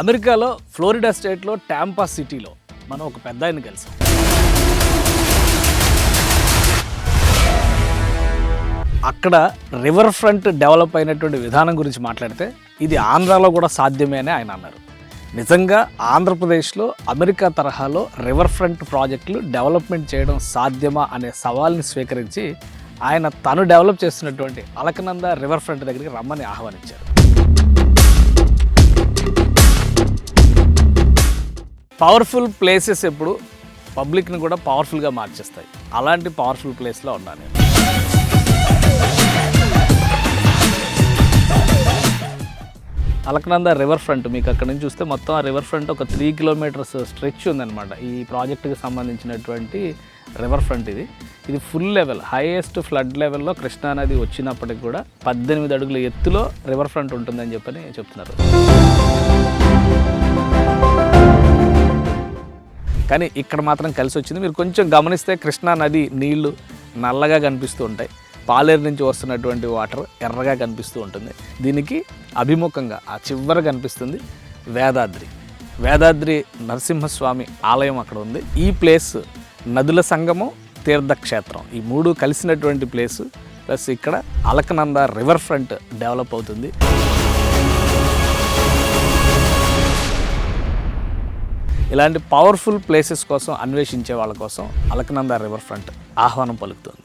అమెరికాలో ఫ్లోరిడా స్టేట్లో ట్యాంపా సిటీలో మనం ఒక పెద్ద ఆయన కలిసాం. అక్కడ రివర్ ఫ్రంట్ డెవలప్ అయినటువంటి విధానం గురించి మాట్లాడితే ఇది ఆంధ్రాలో కూడా సాధ్యమే అని ఆయన అన్నారు. నిజంగా ఆంధ్రప్రదేశ్లో అమెరికా తరహాలో రివర్ ఫ్రంట్ ప్రాజెక్టులు డెవలప్మెంట్ చేయడం సాధ్యమా అనే సవాల్ని స్వీకరించి ఆయన తను డెవలప్ చేస్తున్నటువంటి అలకనంద రివర్ ఫ్రంట్ దగ్గరికి రమ్మని ఆహ్వానించారు. పవర్ఫుల్ ప్లేసెస్ ఎప్పుడు పబ్లిక్ని కూడా పవర్ఫుల్గా మార్చేస్తాయి. అలాంటి పవర్ఫుల్ ప్లేస్లో ఉన్నాను నేను. అలకనంద రివర్ ఫ్రంట్ మీకు అక్కడ నుంచి చూస్తే మొత్తం ఆ రివర్ ఫ్రంట్ ఒక త్రీ కిలోమీటర్స్ స్ట్రెచ్ ఉందన్నమాట. ఈ ప్రాజెక్టుకి సంబంధించినటువంటి రివర్ ఫ్రంట్ ఇది. ఇది ఫుల్ లెవెల్ హైయెస్ట్ ఫ్లడ్ లెవెల్లో కృష్ణానది వచ్చినప్పటికి కూడా పద్దెనిమిది అడుగుల ఎత్తులో రివర్ ఫ్రంట్ ఉంటుందని చెప్పని చెప్తున్నారు. కానీ ఇక్కడ మాత్రం కలిసి వచ్చింది. మీరు కొంచెం గమనిస్తే కృష్ణా నది నీళ్ళు నల్లగా కనిపిస్తూ ఉంటాయి. పాలేరు నుంచి వస్తున్నటువంటి వాటర్ ఎర్రగా కనిపిస్తూ ఉంటుంది. దీనికి అభిముఖంగా ఆ చివర కనిపిస్తుంది వేదాద్రి. వేదాద్రి నరసింహస్వామి ఆలయం అక్కడ ఉంది. ఈ ప్లేస్ నదుల సంగమం తీర్థక్షేత్రం. ఈ మూడు కలిసినటువంటి ప్లేస్. ప్లస్ ఇక్కడ అలకనంద రివర్ ఫ్రంట్ డెవలప్ అవుతుంది. ఇలాంటి పవర్ఫుల్ ప్లేసెస్ కోసం అన్వేషించే వాళ్ళ కోసం అలకనంద రివర్ ఫ్రంట్ ఆహ్వానం పలుకుతుంది.